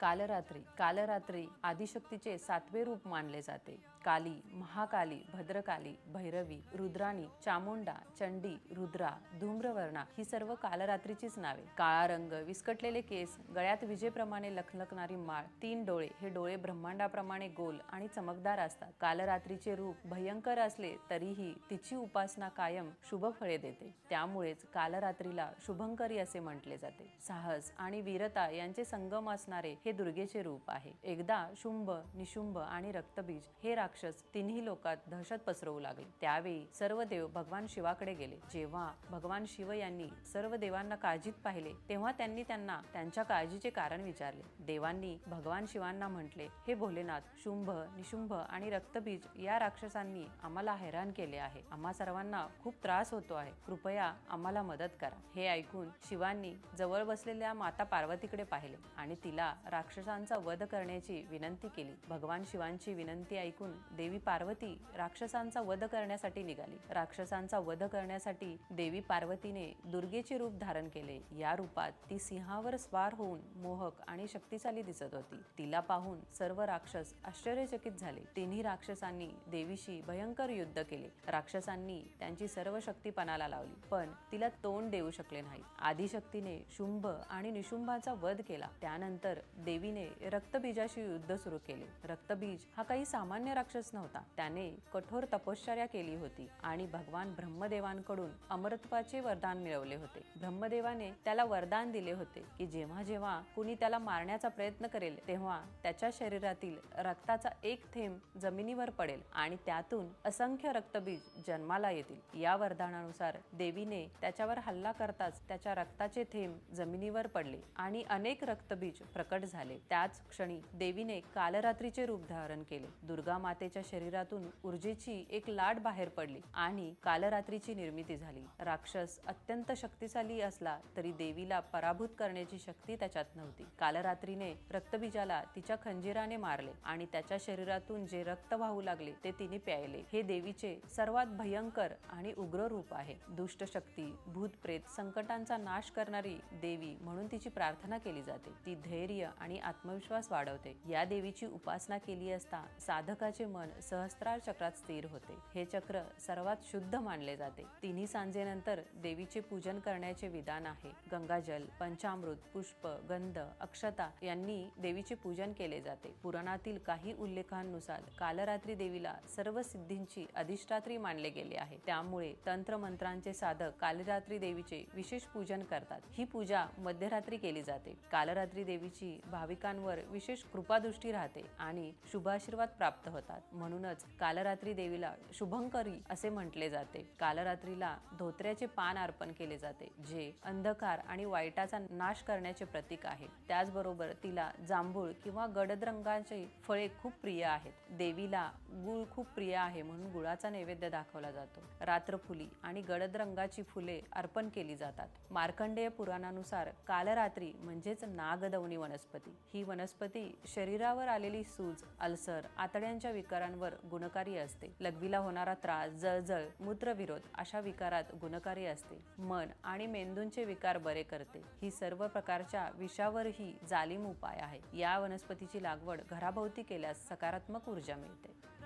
कालरात्री कालरात्री आदिशक्तीचे सातवे रूप मानले जाते. काली महाकाली भद्रकाली भैरवी रुद्राणी चामुंडा चंडी रुद्रा धूम्रवर्णा ही सर्व कालरात्रीचीच नावे. काळा रंग विस्कटलेले केस गळ्यात विजेप्रमाणे लखलखणारी माळ तीन डोळे हे डोळे ब्रह्मांडाप्रमाणे गोल आणि चमकदार असतात. कालरात्रीचे रूप भयंकर असले तरीही तिची उपासना कायम शुभ फळे देते. त्यामुळेच कालरात्रीला शुभंकरी असे म्हटले जाते. साहस आणि वीरता यांचे संगम असणारे हे दुर्गेचे रूप आहे. एकदा शुंभ निशुंभ आणि रक्तबीज हे राक्षस तिन्ही लोकात दहशत पसरवू लागले. त्यावेळी सर्व देव भगवान शिवाकडे गेले. जेव्हा भगवान शिव यांनी सर्व देवांना काळजीत पाहिले तेव्हा त्यांनी त्यांना त्यांच्या काळजीचे कारण विचारले. देवांनी भगवान शिवांना म्हटले हे भोलेनाथ शुंभ निशुंभ आणि रक्तबीज या राक्षसांनी आम्हाला हैराण केले आहे. आम्हा सर्वांना खूप त्रास होतो आहे. कृपया आम्हाला मदत करा. हे ऐकून शिवांनी जवळ बसलेल्या माता पार्वतीकडे पाहिले आणि तिला राक्षसांचा वध करण्याची विनंती केली. भगवान शिवांची विनंती ऐकून देवी पार्वती राक्षसांचा वध करण्यासाठी निघाली. राक्षसांचा वध करण्यासाठी देवी पार्वतीने दुर्गेचे रूप धारण केले. या रूपात ती सिंहावर स्वार होऊन मोहक आणि शक्तिशाली दिसत होती. तिला पाहून सर्व राक्षस आश्चर्यचकित झाले. तिन्ही राक्षसांनी देवीशी भयंकर युद्ध केले. राक्षसांनी त्यांची सर्व शक्ती पणाला लावली पण तिला तोंड देऊ शकले नाही. आदिशक्तीने शुंभ आणि निशुंभाचा वध केला. त्यानंतर देवीने रक्तबीजाशी युद्ध सुरू केले. रक्तबीज हा काही सामान्य राक्षस नव्हता. त्याने कठोर तपश्चर्या केली होती आणि भगवान ब्रह्मदेवांकडून अमरत्वाचे वरदान मिळवले होते. ब्रह्मदेवाने त्याला वरदान दिले होते की जेव्हा जेव्हा कुणी त्याला मारण्याचा प्रयत्न करेल तेव्हा त्याच्या शरीरातील रक्ताचा एक थेंब जमिनीवर पडेल आणि त्यातून असंख्य रक्तबीज जन्माला येतील. या वरदानानुसार देवीने त्याच्यावर हल्ला करताच त्याच्या रक्ताचे थेंब जमिनीवर पडले आणि अनेक रक्तबीज प्रकट झाले. त्याच क्षणी देवीने कालरात्रीचे रूप धारण केले. दुर्गा माता मातेच्या शरीरातून ऊर्जेची एक लाट बाहेर पडली आणि कालरात्रीची निर्मिती झाली. राक्षस अत्यंत शक्तिशाली असला तरी देवीला पराभूत करण्याची शक्ती त्याच्यात नव्हती. कालरात्रीने रक्तबीजाला तिच्या खंजिराने मारले आणि त्याच्या शरीरातून जे रक्त वाहू लागले ते तिने प्यायले. हे देवीचे सर्वात भयंकर आणि उग्र रूप आहे. दुष्ट शक्ती भूत प्रेत संकटांचा नाश करणारी देवी म्हणून तिची प्रार्थना केली जाते. ती धैर्य आणि आत्मविश्वास वाढवते. या देवीची उपासना केली असता साधकाचे मन सहस्त्रार चक्रात स्थिर होते. हे चक्र सर्वात शुद्ध मानले जाते. तिन्ही सांजेनंतर देवीचे पूजन करण्याचे विधान आहे. गंगाजल पंचामृत पुष्प गंध अक्षता यांनी देवीचे पूजन केले जाते. पुराणातील काही उल्लेखांनुसार कालरात्री देवीला सर्व सिद्धींची अधिष्ठात्री मानले गेले आहे. त्यामुळे तंत्र मंत्रांचे साधक कालरात्री देवीचे विशेष पूजन करतात. ही पूजा मध्यरात्री केली जाते. कालरात्री देवीची भाविकांवर विशेष कृपादृष्टी राहते आणि शुभाशीर्वाद प्राप्त होतात. म्हणूनच कालरात्री देवीला शुभंकरी असे म्हटले जाते. कालरात्रीला धोत्र्याचे पान अर्पण केले जाते जे अंधकार आणि वाईटाचा नाश करण्याचे प्रतीक आहे. त्याचबरोबर तिला जांभूळ किंवा गडद रंगाची फळे खूप प्रिय आहेत. देवीला गुळ खूप प्रिय आहे म्हणून गुळाचा नैवेद्य दाखवला जातो. रात्रफुली आणि गडद रंगाची फुले अर्पण केली जातात. मार्कंडेय पुराणानुसार कालरात्री म्हणजेच नागदवनी वनस्पती. ही वनस्पती शरीरावर आलेली सूज अल्सर आतड्यांच्या विकारांवर गुणकारी असते. लघवीला होणारा त्रास जळजळ मूत्रविरोध अशा विकारात गुणकारी असते. मन आणि मेंदूंचे विकार बरे करते. ही सर्व प्रकारच्या विषावरही जालीम उपाय आहे. या वनस्पतीची लागवड घराभोवती केल्यास सकारात्मक ऊर्जा मिळते.